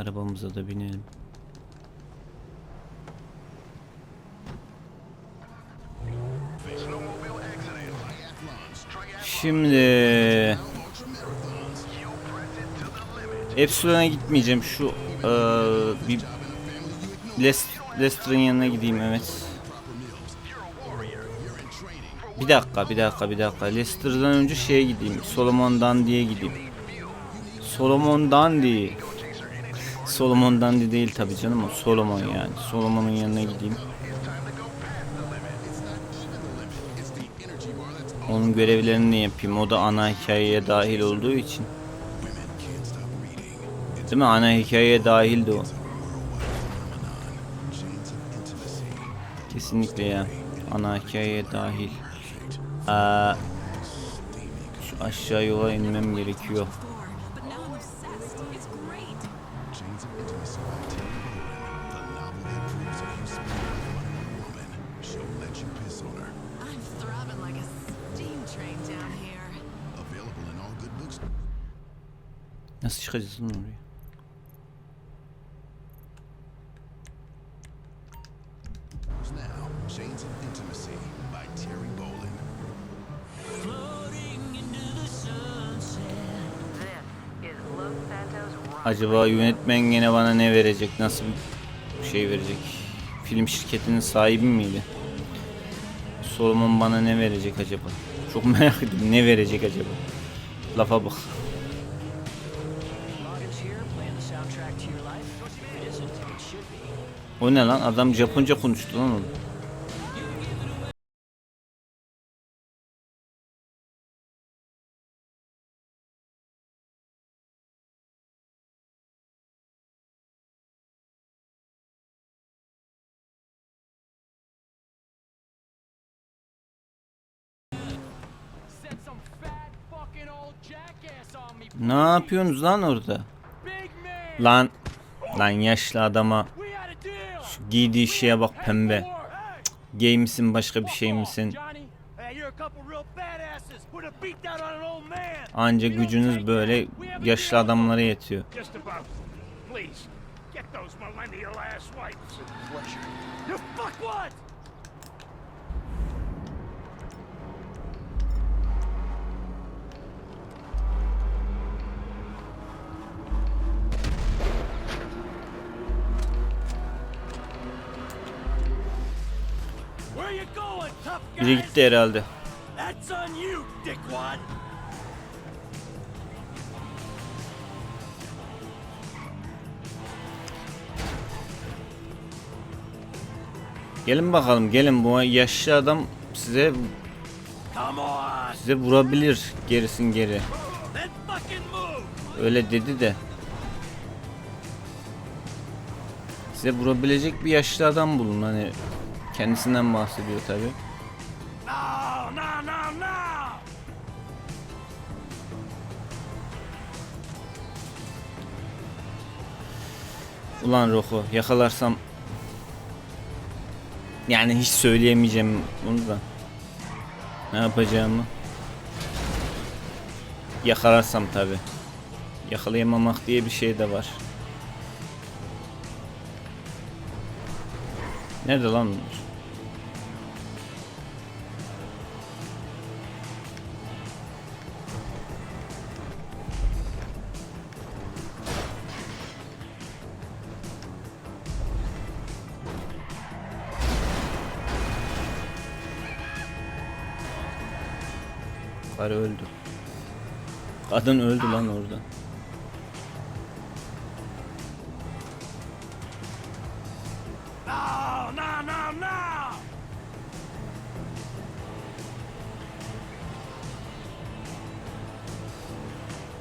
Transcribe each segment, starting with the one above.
Arabamıza da binelim. Şimdi Epsilon'a gitmeyeceğim. Şu eee, bir Les Lester'ın yanına gideyim evet. Bir dakika, bir dakika, bir dakika. Leicester'dan önce şeye gideyim. Solomon Dandy'ye gideyim. Solomon Dandy. Solomon Dandy değil tabi canım o Solomon yani. Solomon'un yanına gideyim. Onun görevlerini yapayım. O da ana hikayeye dahil olduğu için. Değil mi? Ana hikayeye dahildi o. Kesinlikle ya. Ana hikayeye dahil. Aa, şu aşağı yola inmem gerekiyor. Acaba yönetmen gene bana ne verecek? Nasıl bir şey verecek? Film şirketinin sahibi miydi? Solomon bana ne verecek acaba? Çok merak ediyorum. Ne verecek acaba? Lafa bak. O ne lan? Adam Japonca konuştu lan oğlum. Ne yapıyorsunuz lan orada? Lan lan yaşlı adama şu giydiği şeye bak pembe. Gay misin başka bir şey misin? Anca gücünüz böyle yaşlı adamlara yetiyor. Biri gitti herhalde. Gelin bakalım gelin bu yaşlı adam size size vurabilir gerisin geri. Öyle dedi de. Size vurabilecek bir yaşlı adam bulun hani kendisinden bahsediyor tabi. Ulan Roko yakalarsam yani hiç söyleyemeyeceğim bunu da. Ne yapacağımı. Yakalarsam tabi. Yakalayamamak diye bir şey de var. Nerede lan bunlar? Karı öldü. Kadın öldü lan orada.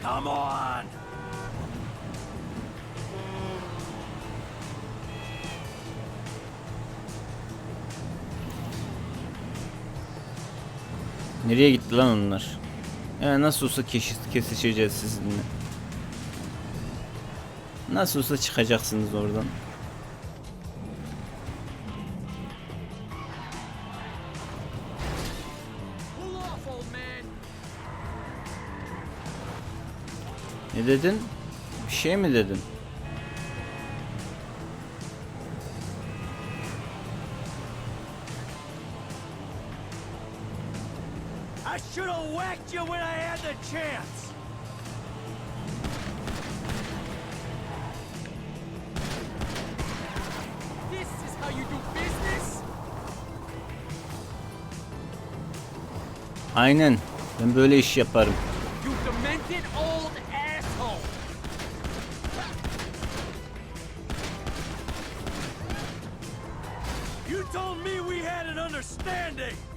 Come on. Nereye gitti lan onlar? Ya nasıl olsa keşi, kesişeceğiz sizinle. Nasıl olsa çıkacaksınız oradan. Ne dedin? Bir şey mi dedin? Should have whacked you when I had the chance. This is how you do business? Aynen. Ben böyle iş yaparım. You demented old asshole! You told me we had an understanding.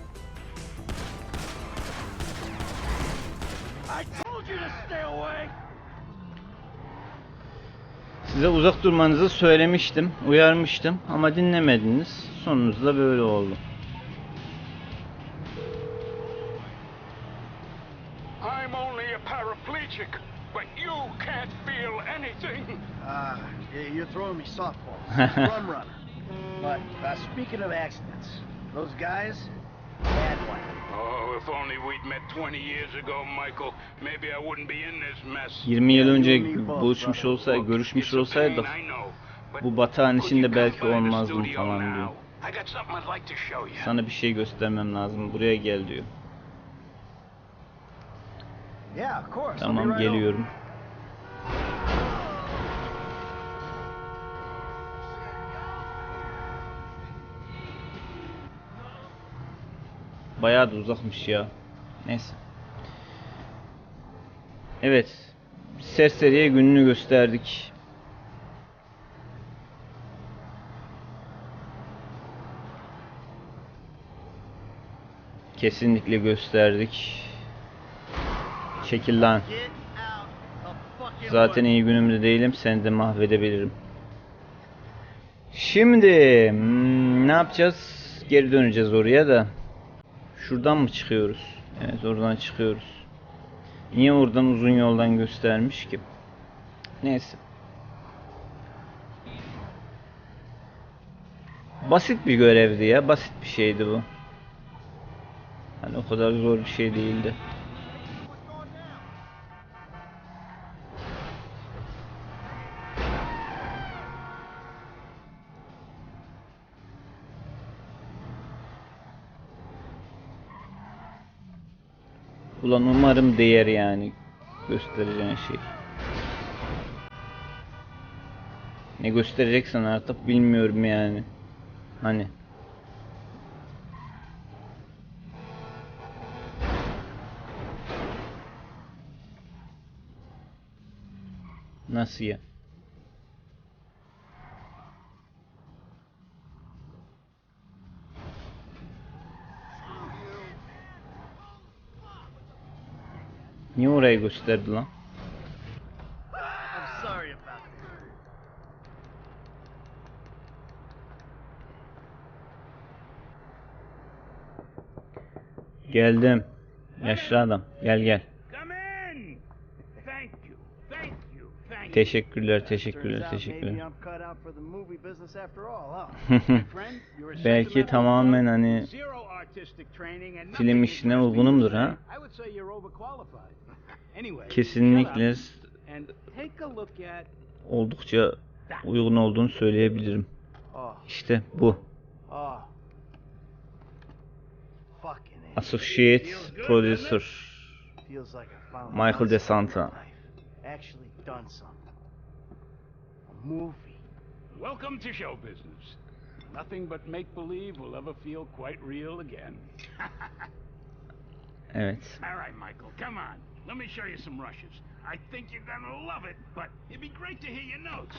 Size uzak durmanızı söylemiştim, uyarmıştım ama dinlemediniz. Sonunuzda böyle oldu. I'm only a paraplegic, but you can't feel anything. Ah, yeah, you're throwing me softballs. Rum runner. But uh, speaking of accidents, those guys, bad one. Oh, if only we'd met 20 years ago, Michael, maybe I wouldn't be in this mess. 20 yıl önce buluşmuş olsay, görüşmüş olsaydık bu batağın içinde belki olmazdım falan diyor. I got something I'd like to show you. Sana bir şey göstermem lazım. Buraya gel diyor. Yeah, of course. I'll be Tamam geliyorum. Bayağı da uzakmış ya. Neyse. Evet. Serseriye gününü gösterdik. Kesinlikle gösterdik. Çekil lan. Zaten iyi günümde değilim. Seni de mahvedebilirim. Şimdi hmm, ne yapacağız? Geri döneceğiz oraya da. Şuradan mı çıkıyoruz? Evet oradan çıkıyoruz. Niye oradan uzun yoldan göstermiş ki? Neyse. Basit bir görevdi ya. Basit bir şeydi bu. Hani o kadar zor bir şey değildi. Ulan umarım değer yani göstereceğin şey. Ne göstereceksen artık bilmiyorum yani. Hani. Nasıl ya? Niye orayı gösterdi lan? Geldim. Yaşlı adam. Gel gel. Teşekkürler, teşekkürler, teşekkürler. Belki tamamen hani film işine uygunumdur ha. Kesinlikle shut up and take a look at oldukça uygun olduğunu söyleyebilirim. Oh, İşte bu. oh. Fucking A. Associate Producer. Michael done De something Santa. in life. Actually done something. A movie. Welcome to show business. Nothing but make believe will ever feel quite real again. Evet. All right, Michael, come on. Let me show you some rushes. I think you're gonna love it, but it'd be great to hear your notes.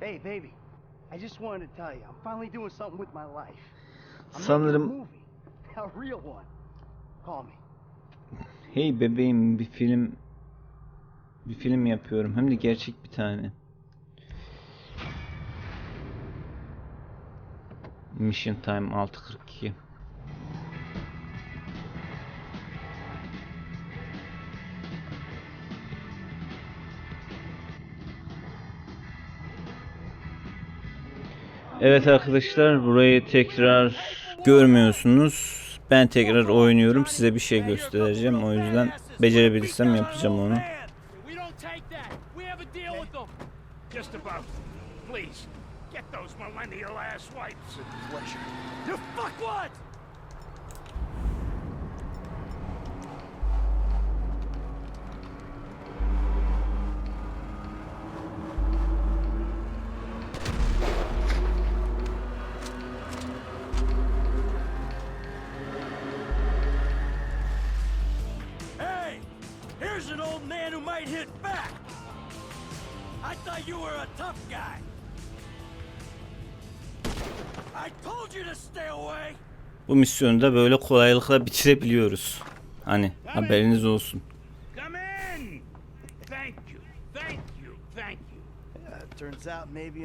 Hey, baby. I just wanted to tell you, I'm finally doing something with my life. I'm Sanırım movie. A real one. Call me. hey bebeğim bir film bir film yapıyorum. Hem de gerçek bir tane. Mission Time 642. Evet arkadaşlar burayı tekrar görmüyorsunuz. Ben tekrar oynuyorum. Size bir şey göstereceğim. O yüzden becerebilirsem yapacağım onu. Might hit back. I thought you were a tough guy. I told you to stay away. Bu misyonu da böyle kolaylıkla bitirebiliyoruz. Hani haberiniz olsun. Come in! Thank you, thank you, thank you. Uh, turns out maybe I'm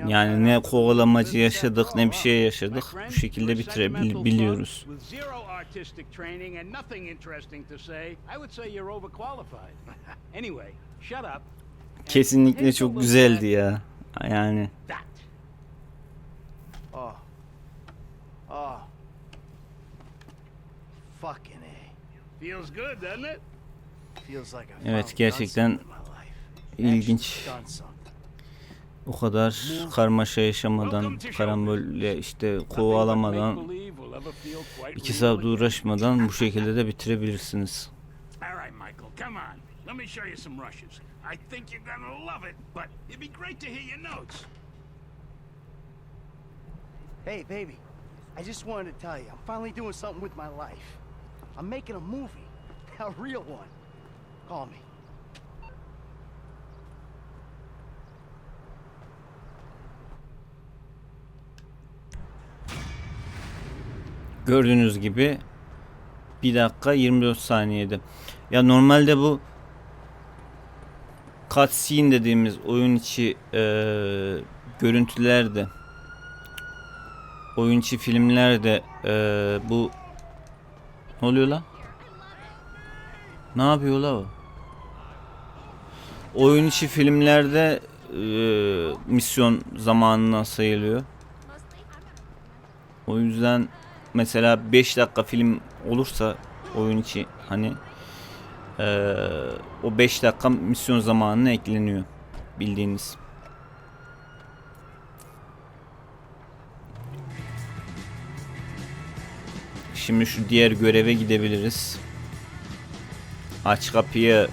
Yani ne kovalamacı yaşadık ne bir şey yaşadık. Bu şekilde bitirebiliyoruz. Kesinlikle çok güzeldi ya. Yani. Oh. Oh. Fucking A. Feels good, doesn't it? Evet, gerçekten ilginç. O kadar karmaşa yaşamadan, karambolle işte kovalamadan, iki saat uğraşmadan bu şekilde de bitirebilirsiniz. All right, Michael, come on. Let me show you some rushes. I think you're gonna love it, but it'd be great to hear your notes. Hey, baby. I just wanted to tell you, I'm finally doing something with my life. I'm making a movie. A real one. Call me. Gördüğünüz gibi 1 dakika 24 saniyede. Ya normalde bu cutscene dediğimiz oyun içi eee görüntülerde oyun içi filmlerde eee bu ne oluyor lan? Ne yapıyor la o? Oyun içi filmlerde eee, misyon zamanına sayılıyor. O yüzden mesela 5 dakika film olursa oyun içi hani eee, o 5 dakika misyon zamanına ekleniyor bildiğiniz. Şimdi şu diğer göreve gidebiliriz. Aç kapıyı.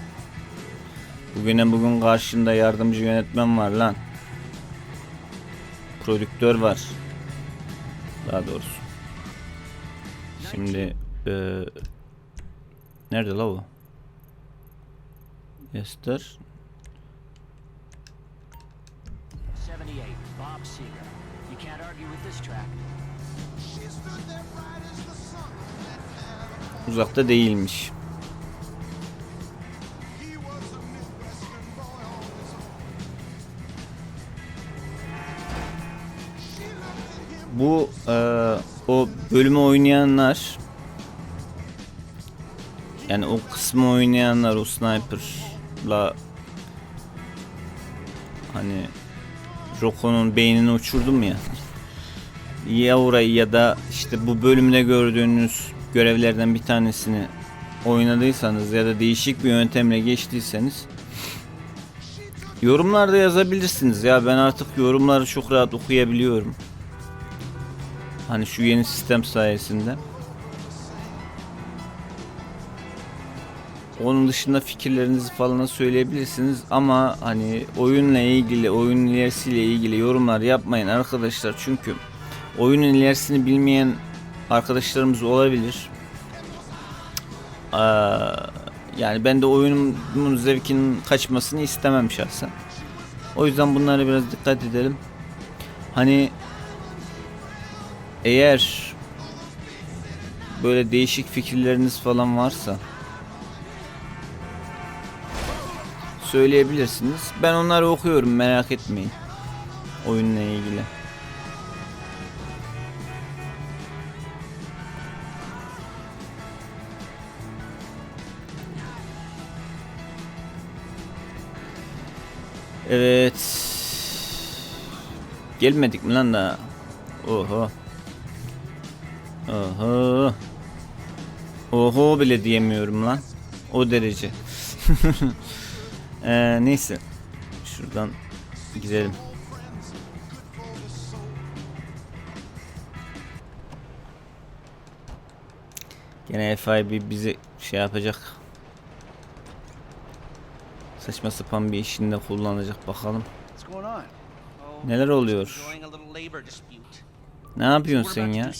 Bugüne bugün karşında yardımcı yönetmen var lan. Prodüktör var. Daha doğrusu. Şimdi eee nerede la o? Esther. 78, Bob Seger. You can't argue with this track. Uzakta değilmiş. Bu eee, o bölümü oynayanlar yani o kısmı oynayanlar o sniper'la hani Roko'nun beynini uçurdum ya. Ya orayı ya da işte bu bölümde gördüğünüz görevlerden bir tanesini oynadıysanız ya da değişik bir yöntemle geçtiyseniz yorumlarda yazabilirsiniz ya ben artık yorumları çok rahat okuyabiliyorum. Hani şu yeni sistem sayesinde. Onun dışında fikirlerinizi falan söyleyebilirsiniz ama hani oyunla ilgili, oyunun ilerisiyle ilgili yorumlar yapmayın arkadaşlar çünkü oyunun ilerisini bilmeyen arkadaşlarımız olabilir. Aa, yani ben de oyunun zevkinin kaçmasını istemem şahsen. O yüzden bunlara biraz dikkat edelim. Hani eğer böyle değişik fikirleriniz falan varsa söyleyebilirsiniz. Ben onları okuyorum merak etmeyin. Oyunla ilgili. Evet. Gelmedik mi lan daha? Oho. Oho. Oho bile diyemiyorum lan. O derece. Ee, neyse. Şuradan gidelim. Gene FIB bizi şey yapacak. Saçma sapan bir işinde kullanacak bakalım. On? Neler oluyor? Ne yapıyorsun sen ya?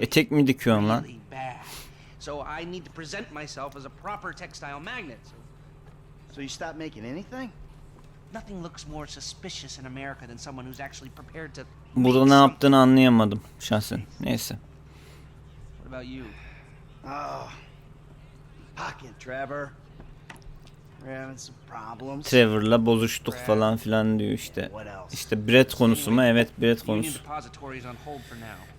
Etek mi dikiyorsun lan? So I need to present myself as a proper textile magnet. So you stopped making anything? Nothing looks more suspicious in America than someone who's actually prepared to. Burada ne yaptığını anlayamadım şahsen. Neyse. What about you? Oh. Pocket, Trevor. We're having some problems. Trevor'la bozuştuk falan filan diyor işte. İşte Brett konusu mu? Evet Brett konusu.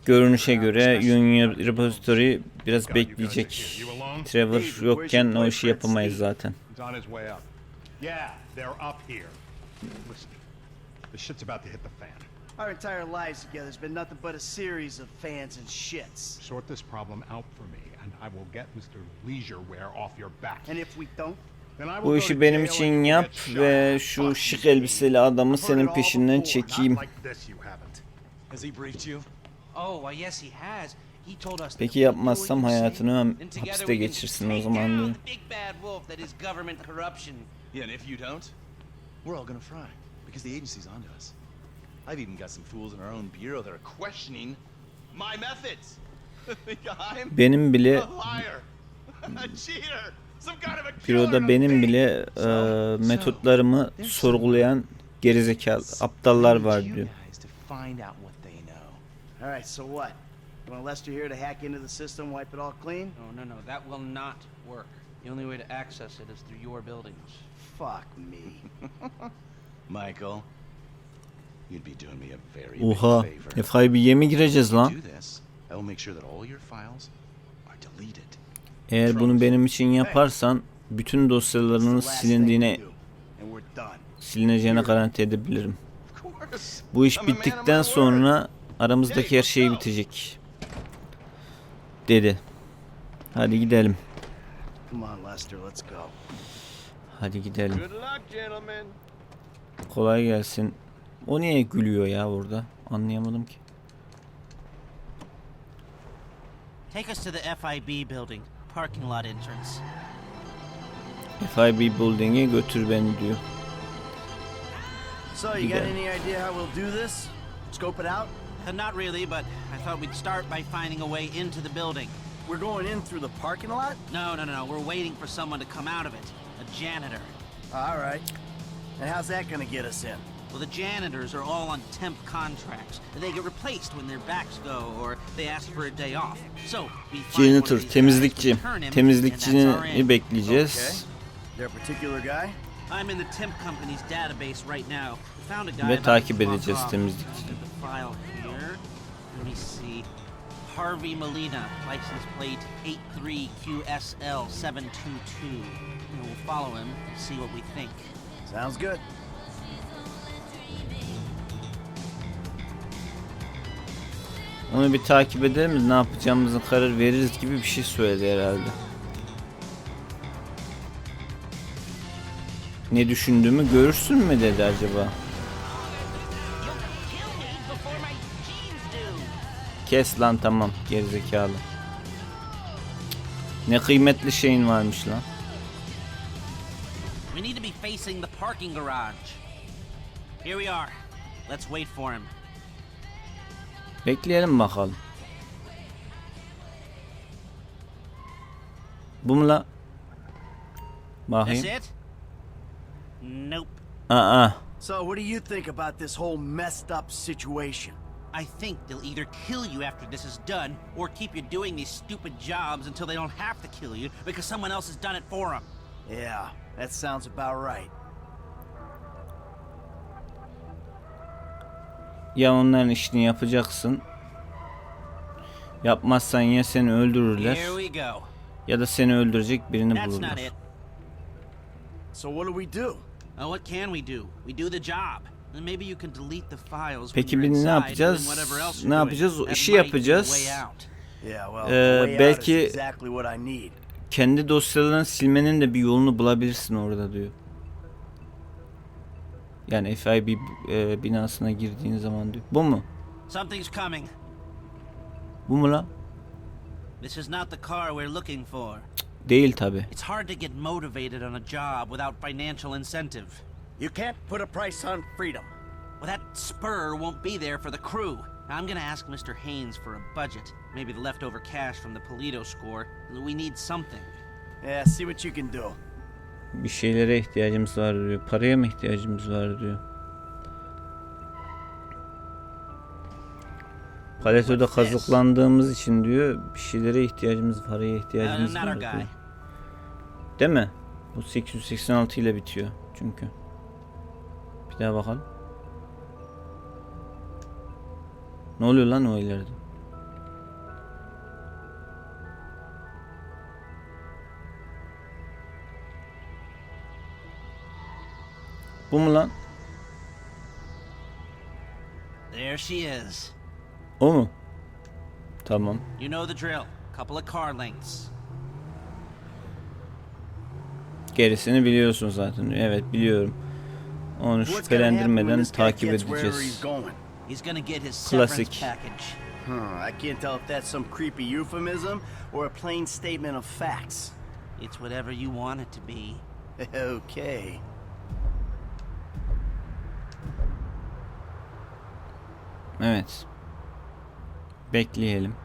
Görünüşe göre Union Repository biraz bekleyecek. Trevor yokken o işi yapamayız zaten. Our entire lives together has been nothing but a series of fans and shits. Sort this problem out for me, and I will get Mr. Leisureware off your back. And if we don't, Bu işi benim için yap ve şu şık elbiseli adamı senin peşinden çekeyim. Peki yapmazsam hayatını hapiste geçirsin o zaman diyor. I've even got some fools in our own bureau that are questioning my methods. Benim bile a liar, a cheater, some kind of a killer. büroda benim bile e, metotlarımı sorgulayan gerizekalı aptallar var diyor. guys to find out what they know. all right. So what? You want Lester here to hack into the system, wipe it all clean? No, no, no, that will not work. The only way to access it is through your buildings. Fuck me. Michael, you'd be doing me a very Oha. big favor. FIB'ye mi gireceğiz lan? Do this, I will make sure that all your files are deleted. Eğer bunu benim için yaparsan bütün dosyalarının silindiğine silineceğine garanti edebilirim. Bu iş bittikten sonra aramızdaki her şey bitecek. Dedi. Hadi gidelim. Hadi gidelim. Kolay gelsin. O niye gülüyor ya burada? Anlayamadım ki. Take us to the FIB building, parking lot entrance. FIB Building'e götür beni diyor. So, you You got got any idea how we'll do this? Scope it out? Uh, not really, but I thought we'd start by finding a way into the building. We're going in through the parking lot? No, no, no, no. We're waiting for someone to come out of it. A janitor. All right. And how's that gonna get us in? Well, the janitors are all on temp contracts. They get replaced when their backs go or they ask for a day off. So, we find one Janitor, temizlikçi. we turn him, and that's our Temizlikçini bekleyeceğiz. There a particular guy? I'm in the temp company's database right now. Found a guy Ve takip edeceğiz off. temizlikçini. Look at the file here. Let me see. Harvey Molina, license plate 83QSL722. We'll follow him, see what we think. Sounds good. Onu bir takip edelim ne yapacağımızı karar veririz gibi bir şey söyledi herhalde. Ne düşündüğümü görürsün mü dedi acaba? Kes lan tamam gerizekalı. Ne kıymetli şeyin varmış lan. We need to be facing the parking garage. Here we are. Let's wait for him. Bekleyelim bakalım. Bu mu la? That's Bakayım. it? Nope. Aa. So, what do you think about this whole messed up situation? I think they'll either kill you after this is done, or keep you doing these stupid jobs until they don't have to kill you because someone else has done it for them. Yeah, that sounds about right. Ya onların işini yapacaksın. Yapmazsan ya seni öldürürler ya da seni öldürecek birini bulurlar. it. So, what do we do? What can we do? We do the job. And maybe you can delete the files when Peki biz ne yapacağız? Ne yapacağız? O işi yapacağız. Ee, belki-. Kendi dosyalarını silmenin de bir yolunu bulabilirsin orada diyor. Yani FIB e, binasına girdiğin zaman diyor. Bu mu? Something's coming. Bu mu la? This is not the car we're looking for. Değil tabi. It's hard to get motivated on a job without financial incentive. You can't put a price on freedom. Well, that spur won't be there for the crew. Now, I'm gonna ask Mr. Haynes for a budget. Maybe the leftover cash from the Polito score. We need something. Yeah, see what you can do. Bir şeylere ihtiyacımız var diyor. Paraya mı ihtiyacımız var diyor. Paletoda kazıklandığımız için diyor bir şeylere ihtiyacımız, paraya ihtiyacımız var diyor. Değil mi? Bu 886 ile bitiyor çünkü. Bir daha bakalım. Ne oluyor lan o ileride? Bu mu lan? There she is. O mu? Tamam. You know the drill. Couple of car lengths. Gerisini biliyorsun zaten. Evet biliyorum. Onu şüphelendirmeden takip edeceğiz. Huh, I can't tell if that's some creepy euphemism or a plain statement of facts. It's whatever you want it to be. okay. Evet. Bekleyelim.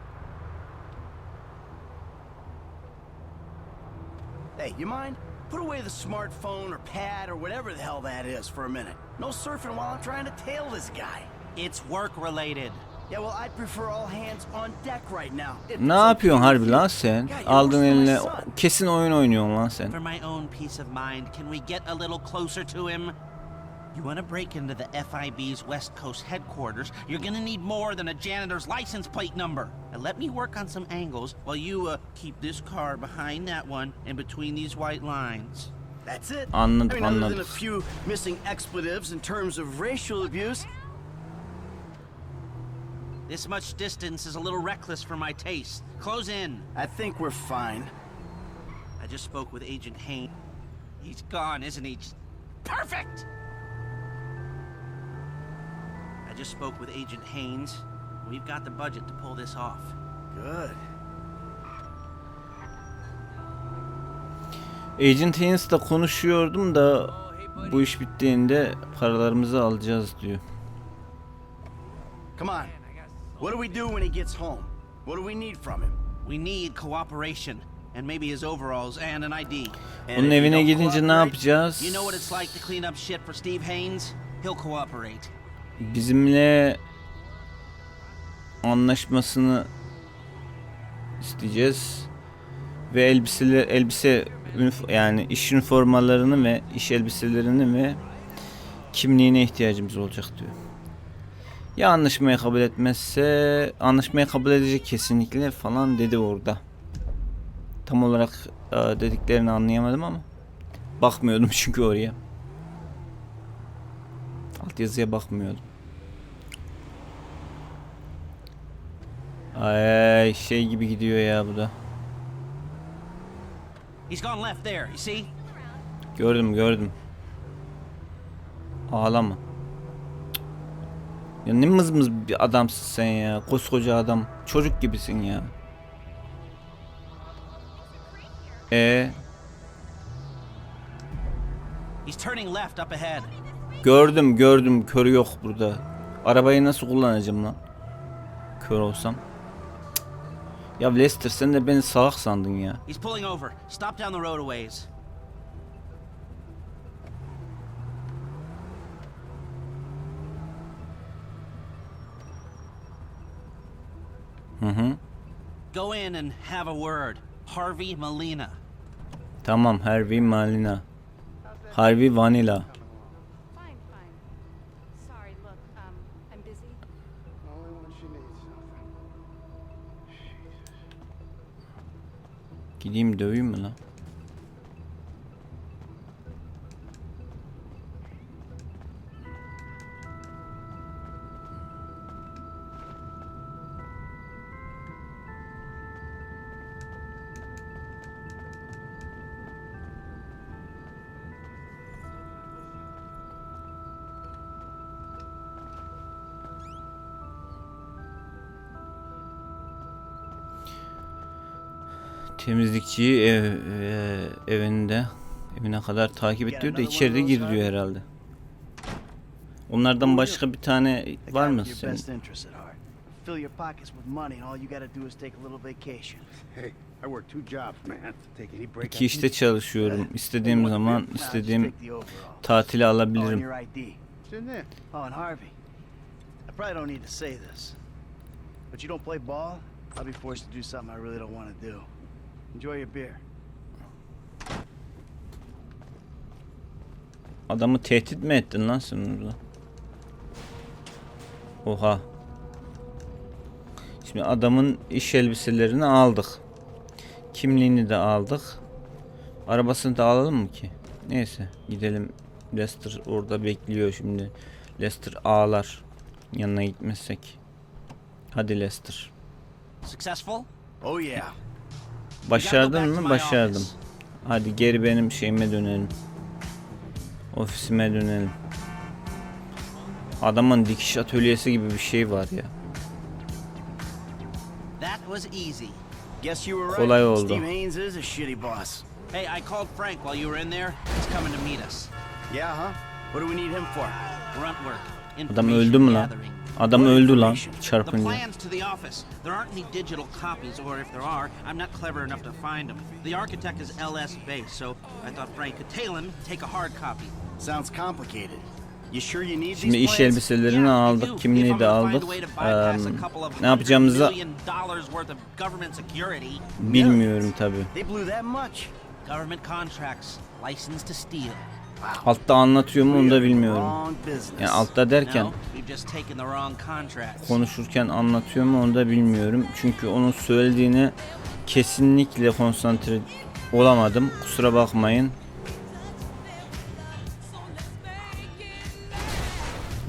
Hey, you mind? Put away the smartphone or pad or whatever the hell that is for a minute. No surfing while I'm trying to tail this guy. It's work related. Yeah, well, I'd prefer all hands on deck right now. If Ne it's okay yapıyorsun with harbi you. lan sen? Yeah, you're Aldın worse than my eline kesin oyun oynuyorsun lan sen. For my own peace of mind, can we get a little closer to him? You want to break into the FIB's West Coast headquarters, you're gonna need more than a janitor's license plate number. Now let me work on some angles while you uh, keep this car behind that one and between these white lines. That's it. Anladık, I mean, other than a few missing expletives in terms of racial abuse, This much distance is a little reckless for my taste. Close in. I think we're fine. I just spoke with Agent Hain. He's gone, isn't he? Perfect! Just spoke with Agent Haynes. We've got the budget to pull this off. Good. Agent Haynes'la konuşuyordum da bu iş bittiğinde paralarımızı alacağız diyor. Come on. What do we do when he gets home? What do we need from him? We need cooperation, and maybe his overalls and an ID. He evine gidince ne yapacağız? You know what it's like to clean up shit for Steve Haynes? He'll cooperate. Bizimle anlaşmasını isteyeceğiz ve elbiseler elbise yani iş üniformalarını ve iş elbiselerini ve kimliğine ihtiyacımız olacak diyor. Ya anlaşmayı kabul etmezse anlaşmayı kabul edecek kesinlikle falan dedi orada. Tam olarak e, dediklerini anlayamadım ama bakmıyordum çünkü oraya. Altyazıya bakmıyordum. Ay şey gibi gidiyor ya bu da. He's gone left there, you see? Gördüm gördüm. Ağlama. Ya ne mızmız bir adamsın sen ya. Koskoca adam. Çocuk gibisin ya. E He's turning left up ahead. gördüm gördüm. Kör yok burada. Arabayı nasıl kullanacağım lan? Kör olsam. Ya Lester sen de beni salak sandın ya. He's pulling over. Stop down the road a ways. Hı hı. Go in and have a word. Harvey Molina. Tamam Harvey Malina. Harvey Vanilla. Gideyim döveyim mi lan? Temizlikçiyi ev, e, evinde evine kadar takip et diyor da içeride gir diyor herhalde. Onlardan başka bir tane var mı senin? best interests at heart. fill your pockets with money and all you gotta do is take a little vacation. Hey, I work two jobs, man. Take any break İki işte çalışıyorum. İstediğim zaman istediğim tatili alabilirim. your ID. It's in there. Oh, and Harvey. I probably don't need to say this, but you don't play ball, I'll be forced to do something I really don't want to do. Enjoy your beer. Adamı tehdit mi ettin lan sen orada? Oha. Şimdi adamın iş elbiselerini aldık. Kimliğini de aldık. Arabasını da alalım mı ki? Neyse gidelim. Lester orada bekliyor şimdi. Lester ağlar. Yanına gitmezsek. Hadi Lester. Successful? Oh yeah. Başardın mı? Başardım. Hadi geri benim şeyime dönelim. Ofisime dönelim. Adamın dikiş atölyesi gibi bir şey var ya. Kolay oldu. Hey, I called Frank while you were in there. He's coming to meet us. Yeah, huh? What do we need him for? Grunt work. Adam öldü mü lan? Adam öldü lan çarpınca. Şimdi iş elbiselerini aldık, kimliği I'm de aldık. of ne yapacağımızı bilmiyorum tabi. They blew that much? Government contracts, license to steal. Altta anlatıyor mu onu da bilmiyorum. Yani altta derken konuşurken anlatıyor mu onu da bilmiyorum. Çünkü onun söylediğine kesinlikle konsantre olamadım. Kusura bakmayın.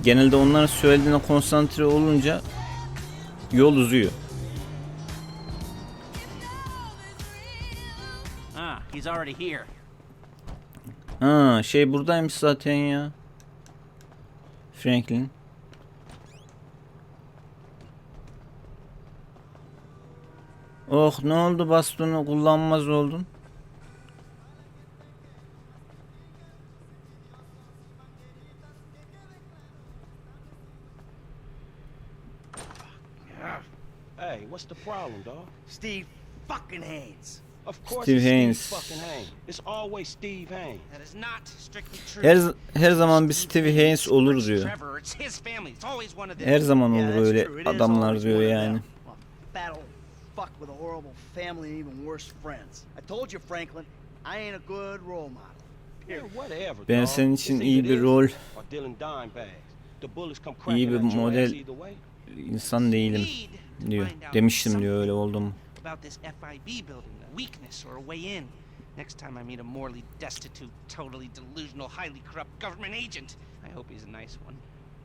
Genelde onların söylediğine konsantre olunca yol uzuyor. Ah, he's already here. Ha, şey buradaymış zaten ya. Franklin. Oh ne oldu bastonu kullanmaz oldun? Hey, what's the problem, dog? Steve fucking Haynes. Of course Steve Haynes. Steve fucking Haynes. It's always Steve Haynes. That is not strictly true. Her her zaman bir Steve Haynes olur diyor. Her zaman olur öyle adamlar diyor yani. fuck with a horrible family and even worse friends. I told you, Franklin, I ain't a good role model. Ben senin için iyi bir rol, iyi bir model insan değilim diyor. Demiştim diyor öyle oldum. About this FIB building, a weakness or a way in. Next time I meet a morally destitute, totally delusional, highly corrupt government agent, I hope he's a nice one.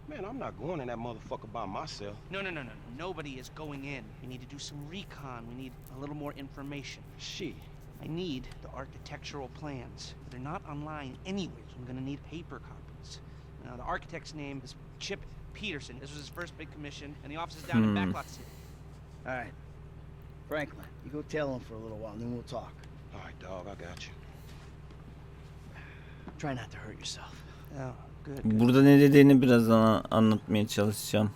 Man, I'm not going in that motherfucker by myself. No, no, no, no. Nobody is going in. We need to do some recon. We need a little more information. Shit. I need the architectural plans. They're not online anyway, so I'm gonna need paper copies. Now, the architect's name is Chip Peterson. This was his first big commission, and the office is down in Hmm. Backlot City. All right. Franklin, you go tell him for a little while, and then we'll talk. All right, dog, I got you. Try not to hurt yourself. Oh, good. good. Burada ne dediğini birazdan anlatmaya çalışacağım.